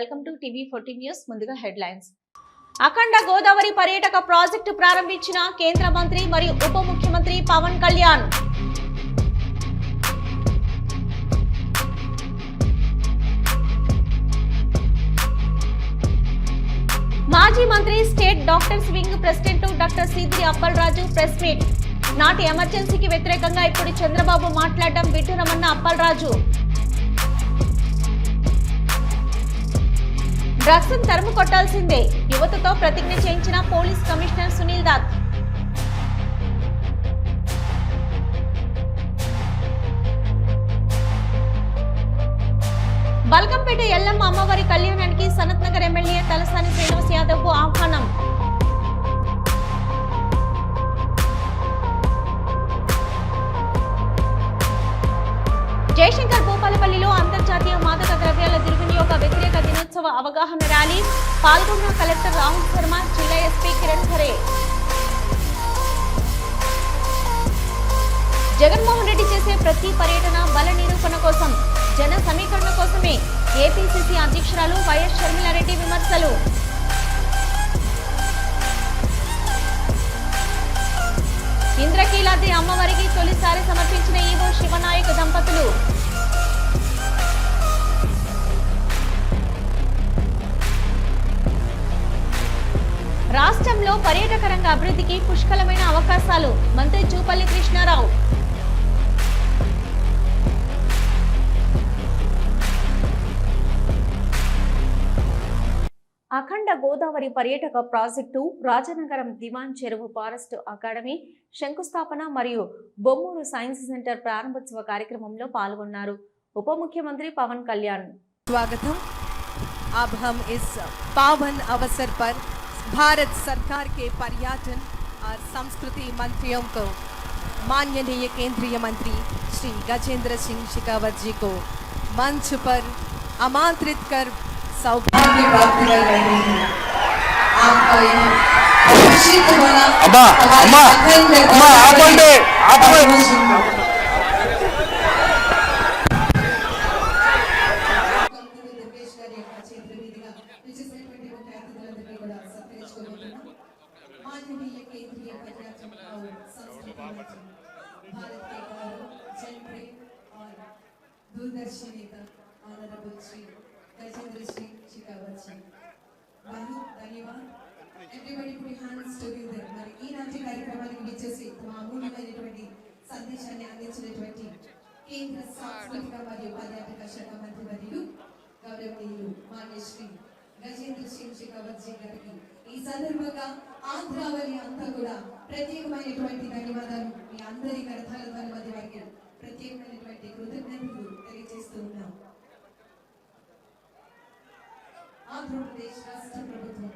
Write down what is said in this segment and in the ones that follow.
Welcome to TV forty news ముందుగా headlines. Akhanda Godavari పర్యాటక project ప్రారంభించిన కేంద్ర మంత్రి మరియు ఉప ముఖ్యమంత్రి పవన్ కళ్యాణ్. మాజీ మంత్రి state doctors wing president doctor Sidiri Appalaraju press meet. నాటి ఎమర్జెన్సీకి వ్యతిరేకంగా ఇప్పుడు చంద్రబాబు మాట్లాడడం విడ్డూరమన్న అప్పలరాజు. డ్రగ్స్ తరుము కొట్టాల్సిందే. యువతతో ప్రతిజ్ఞ చేయించిన పోలీస్ కమిషనర్ సునీల్ దాత్. బల్కంపేట ఎల్లమ్మ అమ్మవారి కళ్యాణానికి సనత్ నగర్ ఎమ్మెల్యే తలసాని శ్రీనివాస్ యాదవ్కు ఆహ్వానం. జయశంకర్ భూపాలపల్లిలో అంతర్జాతీయ మాదక ద్రవ్యాల దుర్వినియోగ వ్యతిరేక దినోత్సవ అవగాహన ర్యాలీ. పాల్గొన్న కలెక్టర్ రాహుల్ శర్మ జిల్లా ఎస్పీ కిరణ్ ఖరే. జగన్మోహన్ రెడ్డి చేసే ప్రతి పర్యటన బల నిరూపణ కోసం జన సమీకరణ కోసమే. ఏపీసీసీ అధ్యక్షురాలు వైఎస్ షర్మిలారెడ్డి విమర్శలు. ఇంద్రకీలాద్రి అమ్మవారికి తొలిసారి సమర్పించిన ఈవో శివనాయక్ దంపతులు. రాష్ట్రంలో పర్యాటక రంగ అభివృద్ధికి పుష్కలమైన అవకాశాలు. మంత్రి జూపల్లి కృష్ణారావు. అఖండ గోదావరి పర్యాటక ప్రాజెక్టు రాజనగరం దివాన్ చెరువు ఫారెస్ట్ అకాడమీ శంకుస్థాపన మరియు బొమ్మూరు సైన్స్ సెంటర్ ప్రారంభోత్సవ కార్యక్రమంలో పాల్గొన్నారు ఉప ముఖ్యమంత్రి పవన్ కళ్యాణ్ स्वागतम अब हम इस पावन अवसर पर भारत सरकार के पर्यटन और संस्कृति मंत्रियों को माननीय केंद्रीय मंत्री श्री गजेंद्र सिंह शेखावत जी को मंच पर आमंत्रित कर सौभाग्य की प्राप्ति कर रहे हैं। आपका यह होना तो अम्मा अम्मा अम्मा आप बंदे आप भारत के गौरव जनप्रिय और दूरदर्शी नेता honourable Shri. legendary Sheikh Shikawat Bahu Daliwa. Everybody put your మరి ఈనాటి కార్యక్రమానికి విచ్చేసి తమ అమూల్యమైనటువంటి సందేశాన్ని అందించినటువంటి కేంద్ర సాంస్కృతిక మరియు పర్యాటక శాఖ మంత్రి మరియు గౌరవనీయులు మాన్యశ్రీ గజేంద్ర సింగ్ షెకావత్ గారికి ఈ సందర్భంగా ఆంధ్రావళి అంతా కూడా ప్రత్యేకమైనటువంటి ధన్యవాదాలు మీ అందరి గ్రంథాల ద్వారా వారికి ప్రత్యేకమైనటువంటి కృతజ్ఞతలు తెలియజేస్తూ ఉన్నాం ఆంధ్రప్రదేశ్ రాష్ట్ర ప్రభుత్వం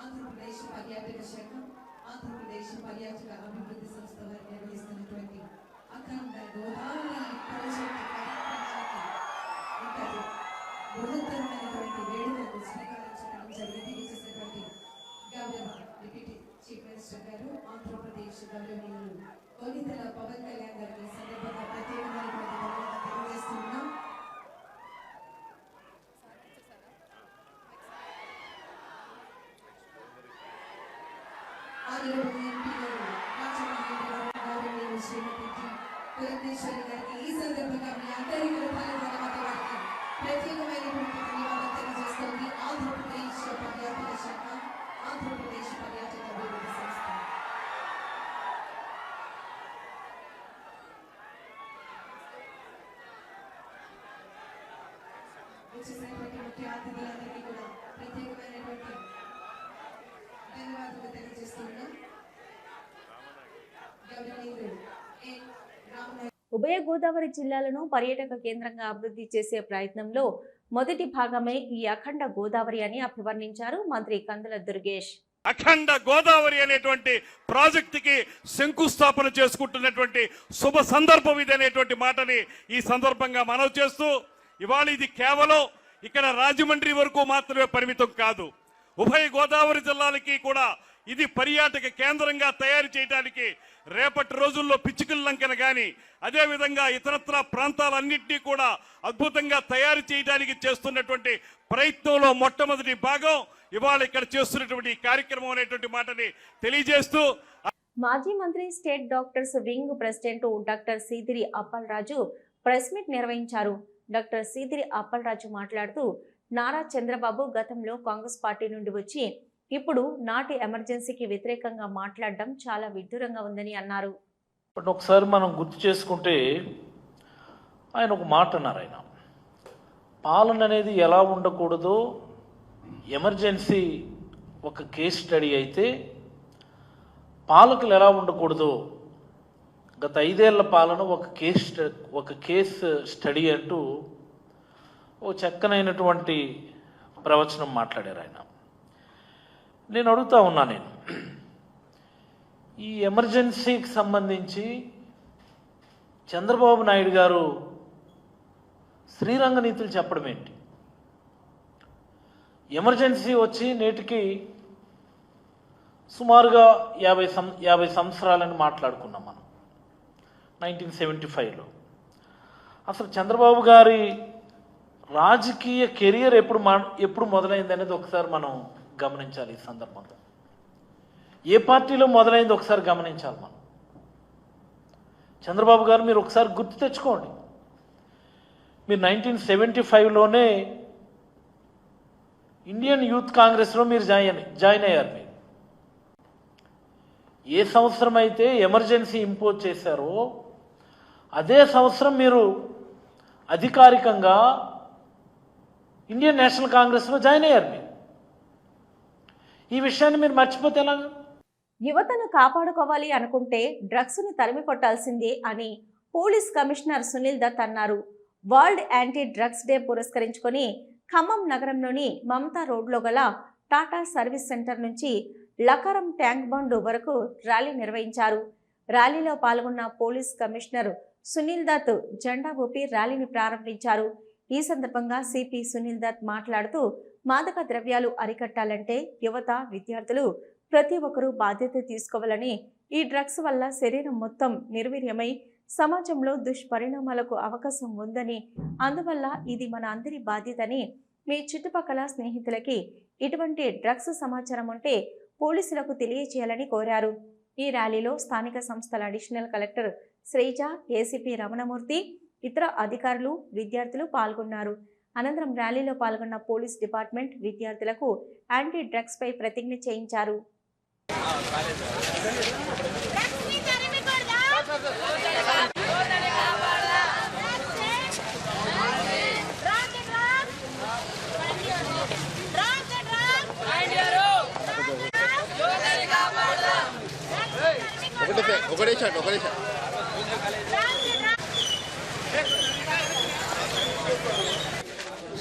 ఆంధ్రప్రదేశ్ పర్యాటక శాఖ ఆంధ్రప్రదేశ్ పర్యాటక అభివృద్ధి సంస్థ వారు నిర్వహిస్తున్నటువంటి అఖండ గోదావరి ప్రాజెక్టు కార్యక్రమానికి ఇంతటి బృహత్తరమైనటువంటి వేడుకలకు స్వీకరించడం జరిగింది. చేసినటువంటి గౌరవ డిప్యూటీ చీఫ్ మినిస్టర్ గారు ఆంధ్రప్రదేశ్ గౌరవనీయులు కోనితల పవన్ కళ్యాణ్ గారికి సందర్భంగా ప్రత్యేకమైనటువంటి ధన్యవాదాలు తెలియజేస్తున్నాం ఆదరణీయ ఎంపీలు రాజమహేంద్రవరం గౌరవనీయులు శ్రీమతి జి. పురంధేశ్వరి గారికి ఈ సందర్భంగా మీ అందరి కృపాల ద్వారా మధ్య వారికి ప్రత్యేకమైనటువంటి ధన్యవాదాలు తెలియజేస్తోంది ఆంధ్రప్రదేశ్ పర్యాటక శాఖ ఆంధ్రప్రదేశ్ పర్యాటక అభివృద్ధి సంస్థ వచ్చేసినటువంటి ముఖ్య అతిథులందరికీ కూడా ప్రత్యేకమైనటువంటి ధన్యవాదాలు తెలియజేస్తున్నాం ఉభయ గోదావరి జిల్లాలను పర్యాటక కేంద్రంగా అభివృద్ధి చేసే ప్రయత్నంలో మొదటి భాగమే ఈ అఖండ గోదావరి అని అభివర్ణించారు మంత్రి కందుల దుర్గేష్. అఖండ గోదావరి అనేటువంటి ప్రాజెక్టుకి శంకుస్థాపన చేసుకుంటున్నటువంటి శుభ సందర్భం ఇది అనేటువంటి మాటని ఈ సందర్భంగా మనవి చేస్తూ ఇవాళ ఇది కేవలం ఇక్కడ రాజమండ్రి వరకు మాత్రమే పరిమితం కాదు. ఉభయ గోదావరి జిల్లాలకి కూడా ఇది పర్యాటక కేంద్రంగా తయారు చేయడానికి రేపటి రోజుల్లో పిచ్చుకల లంకన కానీ అదేవిధంగా ఇతరత్ర ప్రాంతాలన్నింటినీ కూడా అద్భుతంగా తయారు చేయడానికి చేస్తున్నటువంటి ప్రయత్నంలో మొట్టమొదటి భాగం ఇవాళ ఇక్కడ చేస్తున్నటువంటి కార్యక్రమం అనేటువంటి మాటని తెలియజేస్తూ మాజీ మంత్రి state doctors wing president doctor Sidiri Appalaraju press meet నిర్వహించారు. డాక్టర్ సీదిరి అప్పలరాజు మాట్లాడుతూ నారా చంద్రబాబు గతంలో కాంగ్రెస్ పార్టీ నుండి వచ్చి ఇప్పుడు నాటి ఎమర్జెన్సీకి వ్యతిరేకంగా మాట్లాడడం చాలా విడ్డూరంగా ఉందని అన్నారు. ఒకసారి మనం గుర్తు చేసుకుంటే ఆయన ఒక మాట అన్నారు ఆయన. పాలన అనేది ఎలా ఉండకూడదో ఎమర్జెన్సీ ఒక కేస్ స్టడీ అయితే పాలకులు ఎలా ఉండకూడదో గత ఐదేళ్ళ పాలన ఒక కేస్ ఒక కేస్ స్టడీ అంటూ ఓ చక్కనైనటువంటి ప్రవచనం మాట్లాడారు ఆయన. నేను అడుగుతా ఉన్నా నేను. ఈ ఎమర్జెన్సీకి సంబంధించి చంద్రబాబు నాయుడు గారు శ్రీరంగ నీతులు చెప్పడం ఏంటి? ఎమర్జెన్సీ వచ్చి నేటికి సుమారుగా యాభై సం యాభై సంవత్సరాలని మాట్లాడుకున్నాం మనం. నైన్టీన్ సెవెంటీ ఫైవ్లో. అసలు చంద్రబాబు గారి రాజకీయ కెరియర్ ఎప్పుడు మా ఎప్పుడు మొదలైంది అనేది ఒకసారి మనం గమనించాలి ఈ సందర్భంలో. ఏ పార్టీలో మొదలైంది ఒకసారి గమనించాలి మనం. చంద్రబాబు గారు మీరు ఒకసారి గుర్తు తెచ్చుకోండి. మీరు నైన్టీన్ సెవెంటీ ఫైవ్లోనే ఇండియన్ యూత్ కాంగ్రెస్లో మీరు జాయిన్ జాయిన్ అయ్యారు మీరు. ఏ సంవత్సరం అయితే ఎమర్జెన్సీ ఇంపోజ్ చేశారో అదే సంవత్సరం మీరు అధికారికంగా ఇండియన్ నేషనల్ కాంగ్రెస్లో జాయిన్ అయ్యారు మీరు. ఈ విషయాన్ని మీరు మర్చిపోతే ఎలాగా? యువతను కాపాడుకోవాలి అనుకుంటే డ్రగ్స్ను తరిమి కొట్టాల్సిందే అని పోలీస్ కమిషనర్ సునీల్ దత్ అన్నారు. వరల్డ్ యాంటీ డ్రగ్స్ డే పురస్కరించుకొని ఖమ్మం నగరంలోని మమతా రోడ్లో గల టాటా సర్వీస్ సెంటర్ నుంచి లకరం ట్యాంక్ బండ్ వరకు ర్యాలీ నిర్వహించారు. ర్యాలీలో పాల్గొన్న పోలీస్ కమిషనర్ సునీల్ దత్ జెండా ఊపి ర్యాలీని ప్రారంభించారు. ఈ సందర్భంగా సిపి సునీల్ దత్ మాట్లాడుతూ మాదక ద్రవ్యాలు అరికట్టాలంటే యువత విద్యార్థులు ప్రతి ఒక్కరూ బాధ్యత తీసుకోవాలని ఈ డ్రగ్స్ వల్ల శరీరం మొత్తం నిర్వీర్యమై సమాజంలో దుష్పరిణామాలకు అవకాశం ఉందని అందువల్ల ఇది మన అందరి బాధ్యతని మీ చుట్టుపక్కల స్నేహితులకి ఇటువంటి డ్రగ్స్ సమాచారం ఉంటే పోలీసులకు తెలియచేయాలని కోరారు. ఈ ర్యాలీలో స్థానిక సంస్థల additional collector Sreeja ACP Ramanamurthy ఇతర అధికారులు విద్యార్థులు పాల్గొన్నారు. అనంతరం ర్యాలీలో పాల్గొన్న పోలీస్ డిపార్ట్మెంట్ విద్యార్థులకు యాంటీ డ్రగ్స్ పై ప్రతిజ్ఞ చేయించారు. ఒకటే ఒకటే షాట్ ఒకటే షాట్.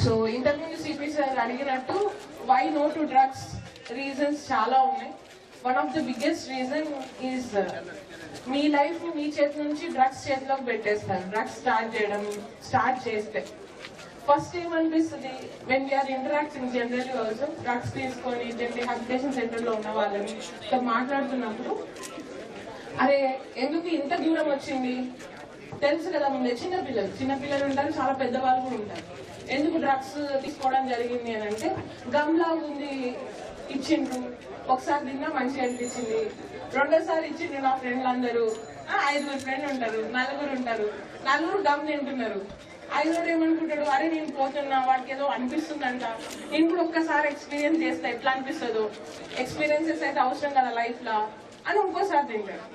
సో ఇంతకుముందు సిపి సార్ అడిగినట్టు why no to drugs reasons చాలా ఉన్నాయి. One of the biggest reason is me life మీ చేతి నుంచి డ్రగ్స్ చేతిలోకి పెట్టేస్తారు. డ్రగ్స్ స్టార్ట్ చేయడం స్టార్ట్ చేస్తే. ఫస్ట్ ఏమనిపిస్తుంది? When we are interacting general also drugs తీసుకొని రిహాబిలిటేషన్ సెంటర్లో ఉన్న వాళ్ళని ఇట్లా మాట్లాడుతున్నప్పుడు అరే ఎందుకు ఇంత దూరం వచ్చింది? తెలుసు కదా ముందే చిన్నపిల్లలు చిన్నపిల్లలు ఉంటారు చాలా పెద్దవాళ్ళు కూడా ఉంటారు. ఎందుకు డ్రగ్స్ తీసుకోవడం జరిగింది అని అంటే గమ్లా ఉంది ఇచ్చిండ్రు. ఒకసారి తిన్నా మంచిగా అనిపించింది. రెండోసారి ఇచ్చిండ్రు నా ఫ్రెండ్లు అందరూ ఐదుగురు ఫ్రెండ్ ఉంటారు నలుగురు ఉంటారు. నలుగురు గమ్ తింటున్నారు. ఐదుగురు ఏమనుకుంటాడు అరే నేను పోతున్నా వాడికి ఏదో అనిపిస్తుందంట. నేను కూడా ఒక్కసారి ఎక్స్పీరియన్స్ చేస్తే ఎట్లా అనిపిస్తుందో. ఎక్స్పీరియన్సెస్ అయితే అవసరం కదా లైఫ్లో అని ఇంకోసారి తింటాడు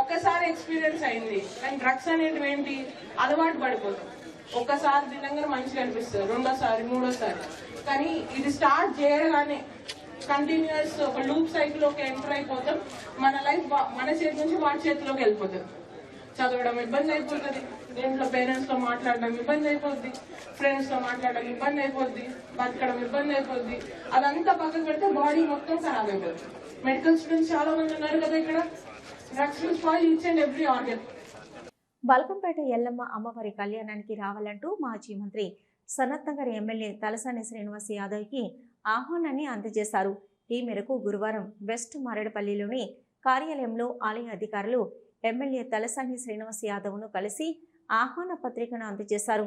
ఒక్కసారి ఎక్స్పీరియన్స్ అయింది. కానీ డ్రగ్స్ అనేటివి ఏంటి? అలవాటు పడిపోతుంది ఒక్కసారి తినంగానే మంచిగా అనిపిస్తుంది. రెండోసారి మూడోసారి. కానీ ఇది స్టార్ట్ చేయగానే కంటిన్యూస్ ఒక లూప్ సైకిల్ ఒక ఎంటర్ అయిపోతాం. మన లైఫ్ మన చేతి నుంచి వాడి చేతిలోకి వెళ్ళిపోతుంది చదవడం ఇబ్బంది అయిపోతుంది. ఇంట్లో పేరెంట్స్తో మాట్లాడడం ఇబ్బంది అయిపోద్ది. ఫ్రెండ్స్తో మాట్లాడడం ఇబ్బంది అయిపోద్ది. బతకడం ఇబ్బంది అయిపోద్ది. అదంతా పక్కన పెడితే బాడీ మొత్తం ఖరాబ్ అయిపోతుంది. మెడికల్ స్టూడెంట్స్ చాలా మంది ఉన్నారు కదా ఇక్కడ. Drugs fall each and every organ Balkampet Yellamma అమ్మవారి కళ్యాణానికి రావాలంటూ మాజీ మంత్రి సనత్నగర్ ఎమ్మెల్యే తలసాని శ్రీనివాస్ యాదవ్కి ఆహ్వానాన్ని అందజేశారు. ఈ మేరకు గురువారం వెస్ట్ మారేడుపల్లిలోని కార్యాలయంలో ఆలయ అధికారులు ఎమ్మెల్యే తలసాని శ్రీనివాస్ యాదవ్ను కలిసి ఆహ్వాన పత్రికను అందజేశారు.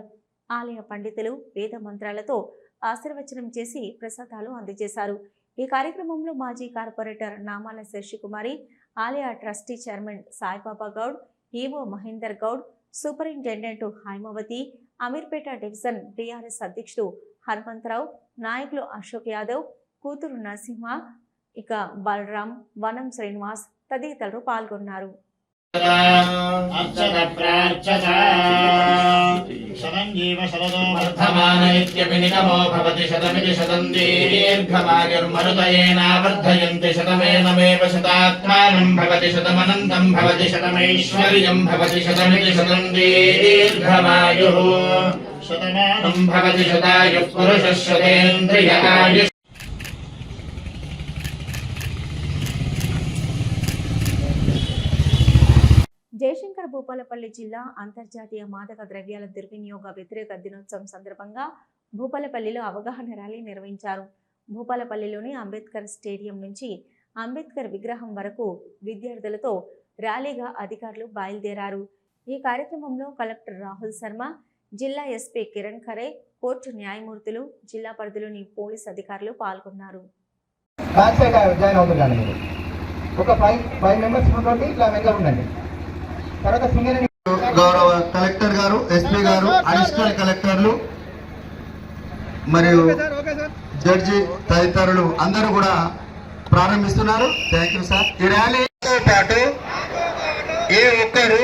ఆలయ పండితులు వేద మంత్రాలతో ఆశీర్వచనం చేసి ప్రసాదాలు అందజేశారు. ఈ కార్యక్రమంలో మాజీ కార్పొరేటర్ నామాల శశికుమారి ఆలయ trustee chairman Saibaba Goud EO Mahender Goud superintendent Hymavathi Ameerpet division TRS అధ్యక్షుడు హనుమంతరావు నాయకులు అశోక్ యాదవ్ కూతురు నరసింహ ఇక బలరాం వనం శ్రీనివాస్ తదితరులు పాల్గొన్నారు. అర్చన ప్రార్చన. శరంజీవ శరదో వర్ధమాన ఇత్యపి నిగమో భవతి శతమితి శతం దీర్ఘమాయుర్మరుతయేనావర్ధయంతి శతమేనమేవ శతాత్మానం భవతి శతమనంతం భవతి శతమైశ్వర్యం భవతి శతమితి శతం దీర్ఘమాయుః. శతమానం భవతి శతాయుః పురుషः శతేంద్రియ జయశంకర్ భూపాలపల్లి జిల్లా అంతర్జాతీయ మాదక ద్రవ్యాల దుర్వినియోగ వ్యతిరేక దినోత్సవం సందర్భంగా భూపాలపల్లిలో అవగాహన ర్యాలీ నిర్వహించారు. భూపాలపల్లిలోని అంబేద్కర్ స్టేడియం నుంచి అంబేద్కర్ విగ్రహం వరకు విద్యార్థులతో ర్యాలీగా అధికారులు బయలుదేరారు. ఈ కార్యక్రమంలో కలెక్టర్ రాహుల్ శర్మ జిల్లా ఎస్పీ కిరణ్ ఖరే కోర్టు న్యాయమూర్తులు జిల్లా పరిధిలోని పోలీస్ అధికారులు పాల్గొన్నారు. ఒక ఫైవ్ ఫైవ్ మెంబర్స్ తోటి ఇట్లా వెంట ఉండండి. గౌరవ కలెక్టర్ గారు ఎస్పీ గారు అడిషనల్ కలెక్టర్లు మరియు జడ్జి తదితరులు అందరూ కూడా ప్రారంభిస్తున్నారు. థ్యాంక్ యూ సార్ ఈ ర్యాలీతో పాటు ఏ ఒక్కరు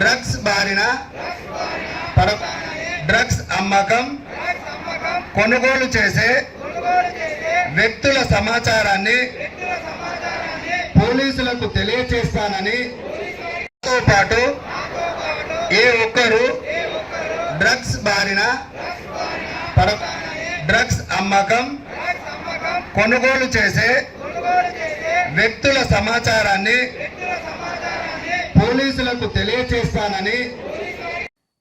డ్రగ్స్ బారిన డ్రగ్స్ అమ్మకం కొనుగోలు చేసే వ్యక్తుల సమాచారాన్ని పోలీసులకు తెలియచేస్తానని తో పాటు ఏ ఒక్కరు డ్రగ్స్ బారిన పడ డ్రగ్స్ అమ్మకం కొనుగోలు చేసే వ్యక్తుల సమాచారాన్ని పోలీసులకు తెలియజేస్తానని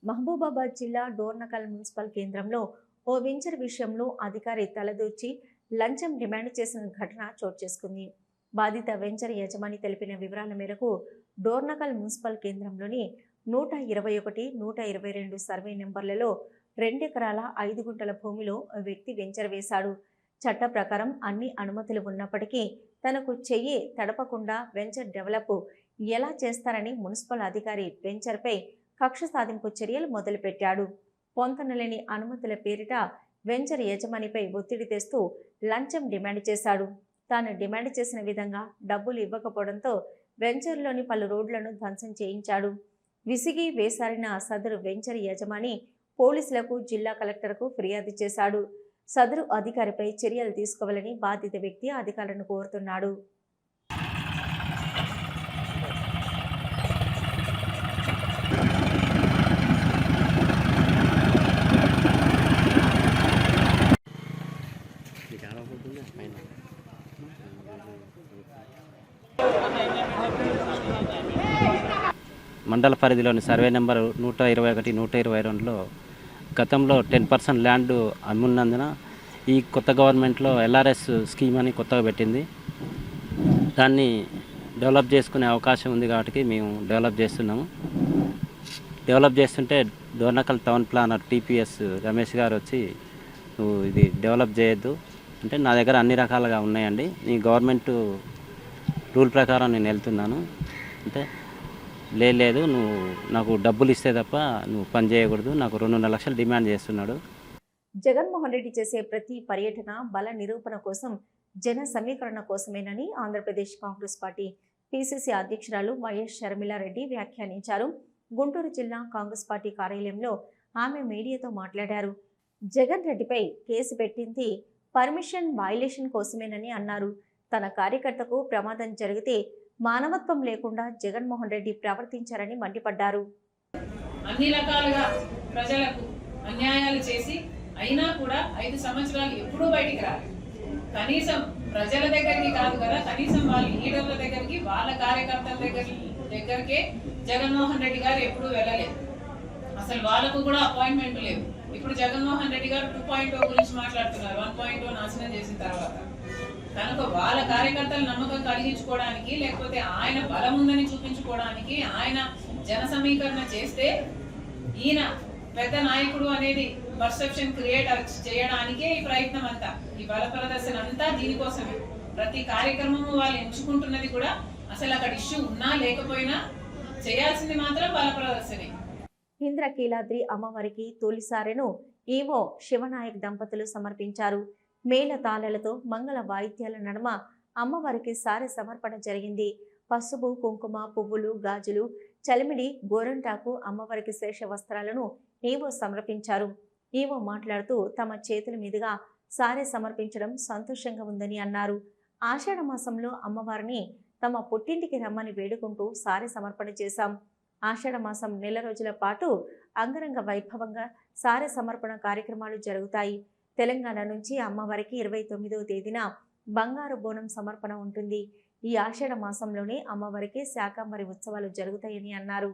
మహబూబాబాద్ జిల్లా డోర్నకల్ మున్సిపల్ కేంద్రంలో ఓ వెంచర్ విషయంలో అధికారి తలదూర్చి లంచం డిమాండ్ చేసిన ఘటన చోటు చేసుకుంది. బాధిత వెంచర్ యజమాని తెలిపిన వివరాల మేరకు డోర్నకల్ మున్సిపల్ కేంద్రంలోని నూట ఇరవై ఒకటి నూట ఇరవై రెండు సర్వే నెంబర్లలో రెండెకరాల ఐదు గుంటల భూమిలో ఓ వ్యక్తి వెంచర్ వేశాడు. చట్ట ప్రకారం అన్ని అనుమతులు ఉన్నప్పటికీ తనకు చెయ్యి తడపకుండా వెంచర్ డెవలప్ ఎలా చేస్తారని మున్సిపల్ అధికారి వెంచర్పై కక్ష సాధింపు చర్యలు మొదలుపెట్టాడు. పొంతనలేని అనుమతుల పేరిట వెంచర్ యజమానిపై ఒత్తిడి తెస్తూ లంచం డిమాండ్ చేశాడు. తాను డిమాండ్ చేసిన విధంగా డబ్బులు ఇవ్వకపోవడంతో వెంచర్లోని పలు రోడ్లను ధ్వంసం చేయించాడు. విసిగి వేసారిన సదరు వెంచర్ యజమాని పోలీసులకు జిల్లా కలెక్టర్కు ఫిర్యాదు చేశాడు. సదరు అధికారిపై చర్యలు తీసుకోవాలని బాధిత వ్యక్తి అధికారులను కోరుతున్నాడు. మండల పరిధిలోని సర్వే నెంబర్ నూట ఇరవై ఒకటి నూట ఇరవై రెండులో గతంలో టెన్ పర్సెంట్ ల్యాండ్ అమ్మున్నందున ఈ కొత్త గవర్నమెంట్లో ఎల్ఆర్ఎస్ స్కీమ్ అని కొత్తగా పెట్టింది. దాన్ని డెవలప్ చేసుకునే అవకాశం ఉంది కాబట్టి మేము డెవలప్ చేస్తున్నాము. డెవలప్ చేస్తుంటే Dornakal town planner TPS Ramesh garu వచ్చి నువ్వు ఇది డెవలప్ చేయొద్దు. అంటే నా దగ్గర అన్ని రకాలుగా ఉన్నాయండి. నీ గవర్నమెంట్ రూల్ ప్రకారం నేను వెళ్తున్నాను. అంటే "లే, లేదు నువ్వు నాకు డబ్బులు ఇస్తే తప్ప నువ్వు పని చేయకూడదు నాకు రెండున్నర లక్షలు డిమాండ్ చేస్తున్నాడు. జగన్మోహన్ రెడ్డి చేసే ప్రతి పర్యటన బల నిరూపణ కోసం జన సమీకరణ కోసమేనని ఆంధ్రప్రదేశ్ కాంగ్రెస్ పార్టీ పిసిసి అధ్యక్షురాలు వైఎస్ షర్మిలారెడ్డి వ్యాఖ్యానించారు. గుంటూరు జిల్లా కాంగ్రెస్ పార్టీ కార్యాలయంలో ఆమె మీడియాతో మాట్లాడారు. జగన్ రెడ్డిపై కేసు పెట్టింది పర్మిషన్ వైలేషన్ కోసమేనని అన్నారు. తన కార్యకర్తకు ప్రమాదం జరిగితే మానవత్వం లేకుండా జగన్మోహన్ రెడ్డి ప్రవర్తించారని మండిపడ్డారు. అన్ని రకాలుగా ప్రజలకు అన్యాయాలు చేసి అయినా కూడా ఐదు సంవత్సరాలు ఎప్పుడూ బయటికి రాలి కనీసం ప్రజల దగ్గరికి కాదు కదా కనీసం వాళ్ళ లీడర్ల దగ్గరికి వాళ్ళ కార్యకర్తల దగ్గర దగ్గరికే జగన్మోహన్ రెడ్డి గారు ఎప్పుడూ వెళ్ళలేదు. అసలు వాళ్ళకు కూడా అపాయింట్మెంట్ లేవు ఇప్పుడు జగన్మోహన్ రెడ్డి గారు టూ పాయింట్ oh గురించి మాట్లాడుతున్నారు. వన్ పాయింట్ oh నాశనం చేసిన తర్వాత. కనుక వాళ్ళ కార్యకర్తల నమ్మకం కలిగించుకోవడానికి లేకపోతే ఆయన బలం ఉందని చూపించుకోవడానికి ఆయన జన సమీకరణ చేస్తే ఈయన పెద్ద నాయకుడు అనేది పర్సెప్షన్ క్రియేట్ చేయడానికే ఈ ప్రయత్నం అంతా ఈ బల ప్రదర్శన అంతా దీనికోసమే. ప్రతి కార్యక్రమము వాళ్ళు ఎంచుకుంటున్నది కూడా అసలు అక్కడ ఇష్యూ ఉన్నా లేకపోయినా చేయాల్సింది మాత్రం బల ప్రదర్శనే. ఇంద్రకీలాద్రి అమ్మవారికి తొలిసారెను ఈవో శివనాయక్ దంపతులు సమర్పించారు. మేళ తాళలతో మంగళ వాయిద్యాల నడుమ అమ్మవారికి సారె సమర్పణ జరిగింది. పసుపు కుంకుమ పువ్వులు గాజులు చలిమిడి గోరంటాకు అమ్మవారికి శేష వస్త్రాలను ఈవో సమర్పించారు. ఈవో మాట్లాడుతూ తమ చేతుల మీదుగా సారె సమర్పించడం సంతోషంగా ఉందని అన్నారు. ఆషాఢ మాసంలో అమ్మవారిని తమ పుట్టింటికి రమ్మని వేడుకుంటూ సారె సమర్పణ చేశాం. ఆషాఢ మాసం నెల రోజుల పాటు అంగరంగ వైభవంగా సారె సమర్పణ కార్యక్రమాలు జరుగుతాయి. తెలంగాణ నుంచి అమ్మవారికి ఇరవై తొమ్మిదవ తేదీన బంగారు బోనం సమర్పణ ఉంటుంది. ఈ ఆషాఢ మాసంలోనే అమ్మవారికి శాకాంబరి ఉత్సవాలు జరుగుతాయని అన్నారు.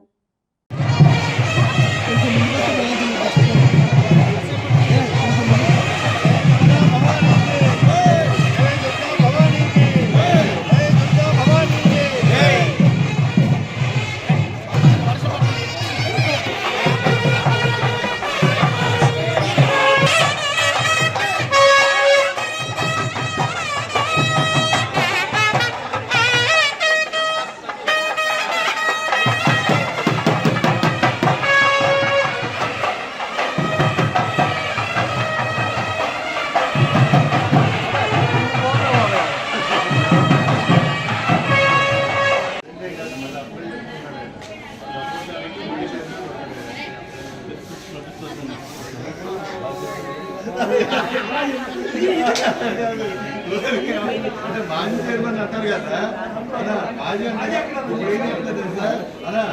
అంటే మాజీ చైర్మన్ అంటారు కదా అలా మాజీ అంటే ఇప్పుడు ఏం చెప్తుంది తెలుసా అలా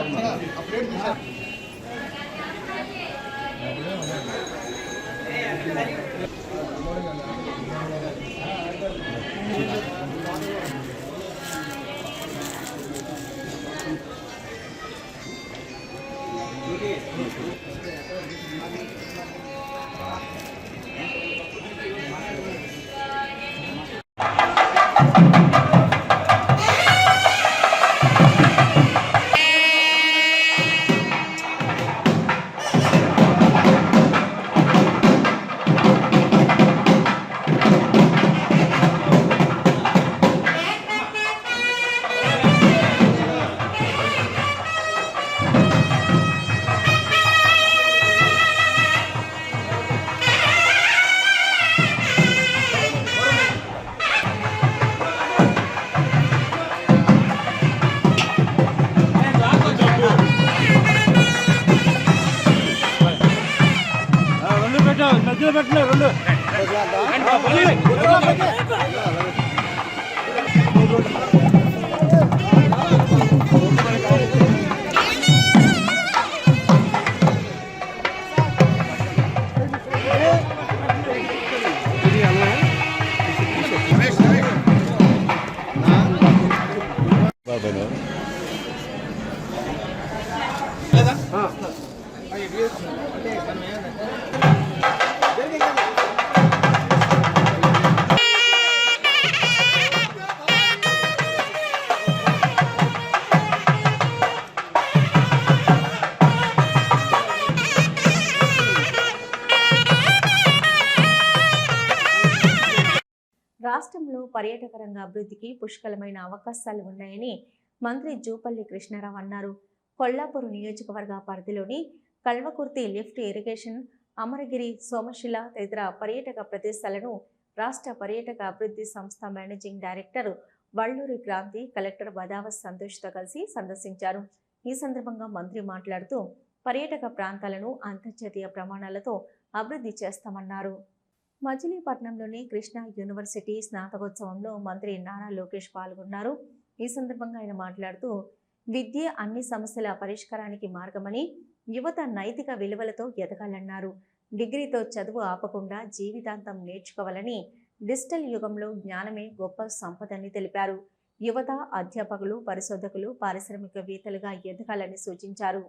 రాష్ట్రంలో పర్యాటక రంగ అభివృద్ధికి పుష్కలమైన అవకాశాలు ఉన్నాయని మంత్రి జూపల్లి కృష్ణారావు అన్నారు. కొల్లాపూర్ నియోజకవర్గ పరిధిలోని కల్వకుర్తి లిఫ్ట్ ఇరిగేషన్ అమరగిరి సోమశిల తదితర పర్యాటక ప్రదేశాలను రాష్ట్ర పర్యాటక అభివృద్ధి సంస్థ managing director Valluri Kranthi collector Badavath సంతోష్తో కలిసి సందర్శించారు. ఈ సందర్భంగా మంత్రి మాట్లాడుతూ పర్యాటక ప్రాంతాలను అంతర్జాతీయ ప్రమాణాలతో అభివృద్ధి చేస్తామన్నారు. మచిలీపట్నంలోని కృష్ణా యూనివర్సిటీ స్నాతకోత్సవంలో మంత్రి నారా లోకేష్ పాల్గొన్నారు. ఈ సందర్భంగా ఆయన మాట్లాడుతూ విద్య అన్ని సమస్యల పరిష్కారానికి మార్గమని యువత నైతిక విలువలతో ఎదగాలన్నారు. డిగ్రీతో చదువు ఆపకుండా జీవితాంతం నేర్చుకోవాలని డిజిటల్ యుగంలో జ్ఞానమే గొప్ప సంపదని తెలిపారు. యువత అధ్యాపకులు పరిశోధకులు పారిశ్రామికవేత్తలుగా ఎదగాలని సూచించారు.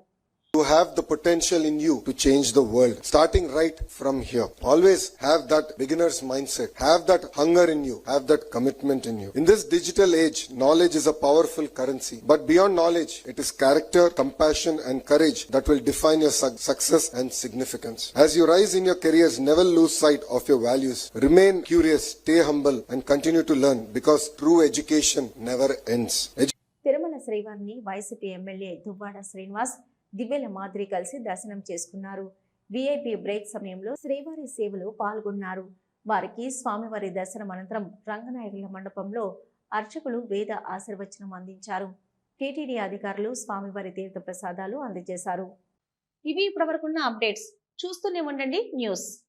You have the potential in you to change the world, starting right from here. Always have that beginner's mindset. Have that hunger in you. Have that commitment in you. In this digital age, knowledge is a powerful currency. But beyond knowledge, it is character, compassion, and courage that will define your suc- success and significance. As you rise in your careers, never lose sight of your values. Remain curious, stay humble, and continue to learn because true education never ends. Tirumala శ్రీవారిని YCP MLA Duvvada Srinivas దివ్యల మాదిరి కలిసి దర్శనం చేసుకున్నారు. VIP break సమయంలో శ్రీవారి సేవలో పాల్గొన్నారు. వారికి స్వామివారి దర్శనం అనంతరం రంగనాయకుల మండపంలో అర్చకులు వేద ఆశీర్వచనం అందించారు. టీటీడీ అధికారులు స్వామివారి తీర్థ ప్రసాదాలు అందజేశారు. ఇవి ఇప్పటివరకున్న అప్డేట్స్. చూస్తూనే ఉండండి న్యూస్.